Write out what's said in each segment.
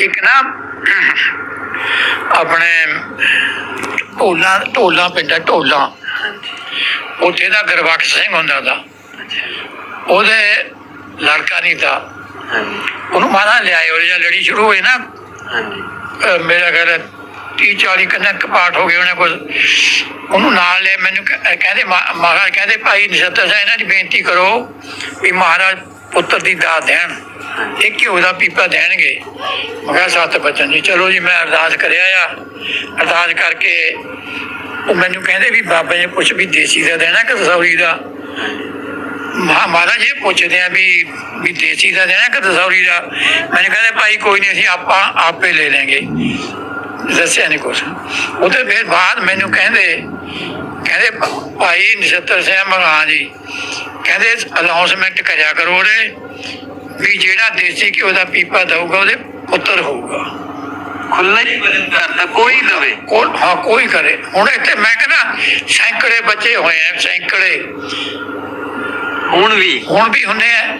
ਇੱਕ ਨਾ ਆਪਣੇ ਢੋਲਾ ਢੋਲਾ ਪਿੰਡ ਢੋਲਾ। ਉੱਥੇ ਦਾ ਗੁਰਬਖਸ਼ ਸਿੰਘ ਹੁੰਦਾ ਦਾ। ਉਹਦੇ ਲੜਕਾ ਨਹੀਂ ਤਾਂ। ਉਹਨੂੰ ਮਾਰਾ ਲਿਆਏ ਉਹ ਜਾਂ ਲੜੀ ਸ਼ੁਰੂ ਹੋਈ ਨਾ ਮੇਰਾ ਘਰ 30 40 ਕੰਨਾ ਕਪਾਟ ਹੋ ਗਏ ਉਹਨੇ ਕੋਲ। ਉਹਨੂੰ ਨਾਲ ਲੈ ਮੈਨੂੰ ਕਹਿੰਦੇ ਮਹਾ- ਮਹਾਰਾਜ ਕਹਿੰਦੇ ਭਾਈ ਨਛੱਤਰ ਸਾਹਿਬ ਇਹਨਾਂ ਦੀ ਬੇਨਤੀ ਕਰੋ ਵੀ ਮਹਾਰਾਜ ਪੁੱਤਰ ਦੀ ਦਾਤ ਦੇਣ। ਇਹ ਘਿਓ ਦਾ ਪੀਪਾ ਦੇਣਗੇ। ਮੈਂ ਕਿਹਾ, ਸੱਤ ਬਚਨ ਜੀ, ਚਲੋ ਜੀ, ਮੈਂ ਅਰਦਾਸ ਕਰਿਆ ਆ। ਅਰਦਾਸ ਕਰਕੇ ਉਹ ਮੈਨੂੰ ਕਹਿੰਦੇ ਵੀ ਬਾਬਾ ਜੀ ਪੁੱਛ ਵੀ ਦੇਸੀ ਦਾ ਦੇਣਾ ਕਿ ਦਸੌਰੀ ਦਾ? ਮਹਾਰਾਜ ਇਹ ਪੁੱਛਦੇ ਆ ਵੀ ਵੀ ਦੇਸੀ ਦਾ ਦੇਣਾ ਕਿ ਦਸੌਰੀ ਦਾ? ਮੈਨੂੰ ਕਹਿੰਦੇ, ਭਾਈ, ਕੋਈ ਨਹੀਂ, ਅਸੀਂ ਆਪਾਂ ਆਪੇ ਲੈ ਲਾਂਗੇ। ਦੱਸਿਆ ਨਹੀਂ ਕੁਛ। ਉਹਦੇ ਫਿਰ ਬਾਅਦ ਮੈਨੂੰ ਕਹਿੰਦੇ ਕਹਿੰਦੇ ਭਾਈ ਨਛੱਤਰ ਸਿੰਘ ਮਗਾਂ ਜੀ ਕਹਿੰਦੇ ਅਨਾਉਂਸਮੈਂਟ ਕਰਿਆ ਕਰੋ ਉਹਦੇ ਵੀ ਜਿਹੜਾ ਦੇਸੀ ਘਿਓ ਦਾ ਪੀਪਾ ਦਊਗਾ ਉਹਦੇ ਪੁੱਤਰ ਹੋਊਗਾ। ਖੁੱਲਾ ਹੀ ਕਰਤਾ ਕੋਈ ਦਵੇ। ਕੋਲ ਹਾਂ ਕੋਈ ਕਰੇ। ਹੁਣ ਇੱਥੇ ਮੈਂ ਕਹਿੰਦਾ ਸੈਂਕੜੇ ਬੱਚੇ ਹੋਏ ਆ ਸੈਂਕੜੇ। ਹੁਣ ਵੀ? ਹੁਣ ਵੀ ਹੁੰਦੇ ਆ।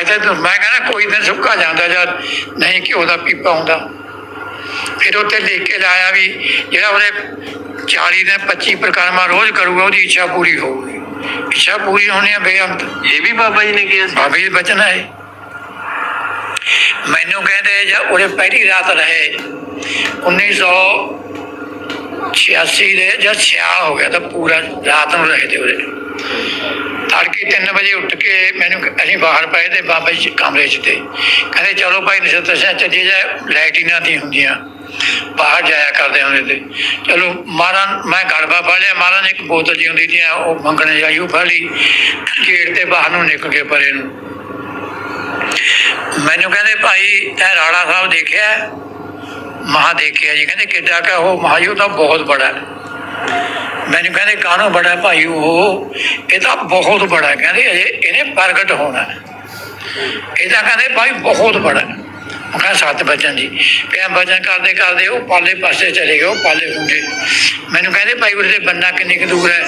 ਇੱਥੇ ਤਾਂ ਮੈਂ ਕਹਿੰਦਾ ਕੋਈ ਦਿਨ ਸੁੱਕਾ ਜਾਂਦਾ ਜਦ ਨਹੀਂ ਕਿ ਉਹਦਾ ਪੀਪਾ ਹੁੰਦਾ। ਫਿਰ ਉੱਥੇ ਲਿਖ ਕੇ ਲਾਇਆ ਵੀ ਜਿਹੜਾ ਉਹਦੇ 40 ਦਿਨ 25 ਪ੍ਰਕਰਮਾ ਰੋਜ਼ ਕਰੂਗਾ ਉਹਦੀ ਇੱਛਾ ਪੂਰੀ ਹੋਊਗੀ। ਇੱਛਾ ਪੂਰੀ ਹੋਣੀ ਹੈ ਬੇਅੰਤ। ਇਹ ਵੀ ਬਾਬਾ ਜੀ ਨੇ ਕਿਹਾ ਸੀ। ਬਾਬੇ ਜੀ ਬਚਨ ਹੈ ਮੈਨੂੰ ਕਹਿੰਦੇ ਜਦ ਉਹਦੇ ਪਹਿਲੀ ਰਾਤ ਰਹੇ। 1986 ਦੇ ਜਦ ਛਿਆ ਹੋ ਗਿਆ ਤਾਂ ਪੂਰਾ ਰਾਤ ਨੂੰ ਰਹੇ ਤੇ ਉਹਦੇ। ਤੜਕੇ 3 ਵਜੇ ਉੱਠ ਕੇ ਮੈਨੂੰ ਅਸੀਂ ਬਾਹਰ ਪਏ ਤੇ ਬਾਬਾ ਜੀ ਕਮਰੇ 'ਚ ਤੇ। ਕਹਿੰਦੇ, ਚਲੋ ਭਾਈ ਨਛੱਤਰ ਸਿੰਘ ਚੱਲੀਏ ਜਾ ਲਾਈਟਿੰਗਾਂ ਦੀ ਹੁੰਦੀਆਂ। ਬਾਹਰ ਜਾਇਆ ਕਰਦੇ ਹੁੰਦੇ ਤੇ। ਚਲੋ, ਮਹਾਰਾਜ, ਮੈਂ ਗੜਬਾ ਫੜ ਲਿਆ। ਮਹਾਰਾਜ ਨੇ ਇੱਕ ਬੋਤਲ ਜੀ ਹੁੰਦੀ ਸੀ ਉਹ ਮੰਗਣੇ ਜਾਈ ਉਹ ਫੜ ਲਈ। ਗੇਟ ਤੇ ਬਾਹਰ ਨੂੰ ਨਿਕਲ ਕੇ ਪਰੇ ਨੂੰ। ਮੈਨੂੰ ਕਹਿੰਦੇ, ਭਾਈ, ਇਹ ਰਾੜਾ ਸਾਹਿਬ ਦੇਖਿਆ ਹੈ? ਮਹਾ ਦੇਖਿਆ ਜੀ। ਕਹਿੰਦੇ, ਕਿੱਡਾ ਕਾ ਉਹ ਮਹਾਯੂ ਤਾਂ ਬਹੁਤ ਬੜਾ ਹੈ। ਮੈਨੂੰ ਕਹਿੰਦੇ ਕਾਹਨੂੰ ਬੜਾ ਭਾਈ ਉਹ? ਇਹ ਤਾਂ ਬਹੁਤ ਬੜਾ ਕਹਿੰਦੇ, ਅਜੇ ਇਹਨੇ ਪ੍ਰਗਟ ਹੋਣਾ ਇਹ ਤਾਂ ਕਹਿੰਦੇ, ਭਾਈ ਬਹੁਤ ਬੜਾ ਹੈ। ਮੈਂ ਕਿਹਾ ਸੱਤ ਬਚਨ ਜੀ। ਪਿਆ ਬਚਨ ਕਰਦੇ ਕਰਦੇ ਉਹ ਪਾਲੇ ਪਾਸੇ ਚਲੇ ਗਏ, ਉਹ ਪਾਲੇ ਹੁੰਦੇ। ਮੈਨੂੰ ਕਹਿੰਦੇ, ਭਾਈ ਉਹਦੇ ਬੰਨਾ ਕਿੰਨੀ ਕੁ ਦੂਰ ਹੈ?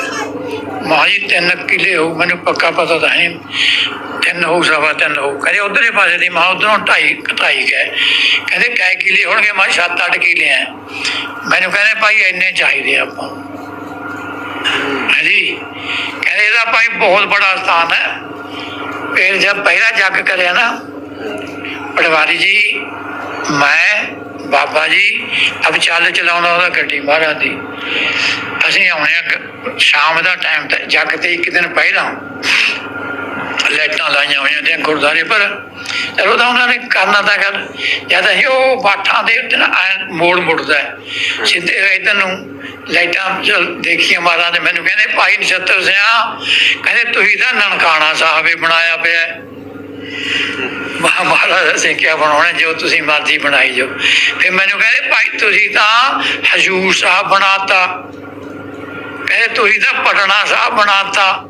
ਮਹਾਂ ਜੀ ਤਿੰਨ ਕਿਲੇ ਹੋ ਮੈਨੂੰ ਪੱਕਾ ਪਤਾ ਤਾਂ ਹੈ ਤਿੰਨ ਹੋ ਸਵਾ ਤਿੰਨ ਹੋ ਕਹਿੰਦੇ ਉਧਰਲੇ ਪਾਸੇ ਦੀ ਮਾਂ ਉਧਰੋਂ ਢਾਈ ਢਾਈ ਗਏ ਕਹਿੰਦੇ ਕੈ ਕਿਲੇ ਹੋਣਗੇ ਮੈਂ ਸੱਤ ਅੱਠ ਕਿਲੇ ਆ ਮੈਨੂੰ ਕਹਿੰਦੇ ਭਾਈ ਇੰਨੇ ਚਾਹੀਦੇ ਆ ਆਪਾਂ ਹਾਂਜੀ ਕਹਿੰਦੇ ਇਹਦਾ ਭਾਈ ਬਹੁਤ ਬੜਾ ਸਥਾਨ ਹੈ ਫਿਰ ਜਦ ਪਹਿਲਾ ਜੱਗ ਕਰਿਆ ਨਾ ਪਟਵਾਰੀ ਜੀ ਮੈਂ ਬਾਬਾ ਜੀ, ਅਬ ਚੱਲ ਚਲਾਉਂਦਾ ਉਹਦਾ ਗੱਡੀ ਮਹਾਰਾਜ ਦੀ। ਅਸੀਂ ਆਉਣੇ ਸ਼ਾਮ ਦਾ ਟਾਈਮ ਤੇ, ਜੱਗ ਤੇ ਇੱਕ ਦਿਨ ਪਹਿਲਾਂ ਲਾਈਟਾਂ ਲਾਈਆਂ ਹੋਈਆਂ ਤੇ ਗੁਰਦਾਰੇ ਪਰ। ਚਲੋ ਤਾਂ ਉਹਨਾਂ ਨੇ ਕਰਨਾ ਤਾਂ ਗੱਲ। ਜਦ ਅਸੀਂ ਉਹ ਬਾਠਾਂ ਦੇ ਉੱਤੇ ਨਾ ਮੋੜ ਮੁੜਦਾ ਸਿੱਧੇ ਇਧਰ ਨੂੰ ਲਾਈਟਾਂ ਚਲ ਦੇਖੀਆਂ ਮਹਾਰਾਜ ਨੇ ਮੈਨੂੰ ਕਹਿੰਦੇ, ਭਾਈ ਨਛੱਤਰ ਸਿਆ, ਕਹਿੰਦੇ ਤੁਸੀਂ ਤਾਂ ਨਨਕਾਣਾ ਸਾਹਿਬ ਹੀ ਬਣਾਇਆ ਪਿਆ ਅਸੀਂ ਕਿਆ ਬਣਾਉਣਾ, ਜੋ ਤੁਸੀਂ ਮਰਜ਼ੀ ਬਣਾਈ ਜੋ ਫਿਰ ਮੈਨੂੰ ਕਹਿੰਦੇ, ਭਾਈ ਤੁਸੀਂ ਤਾਂ ਹਜੂਰ ਸਾਹਿਬ ਬਣਾਤਾ। ਕਹਿੰਦੇ, ਤੁਸੀਂ ਤਾਂ ਪਟਨਾ ਸਾਹਿਬ ਬਣਾਤਾ।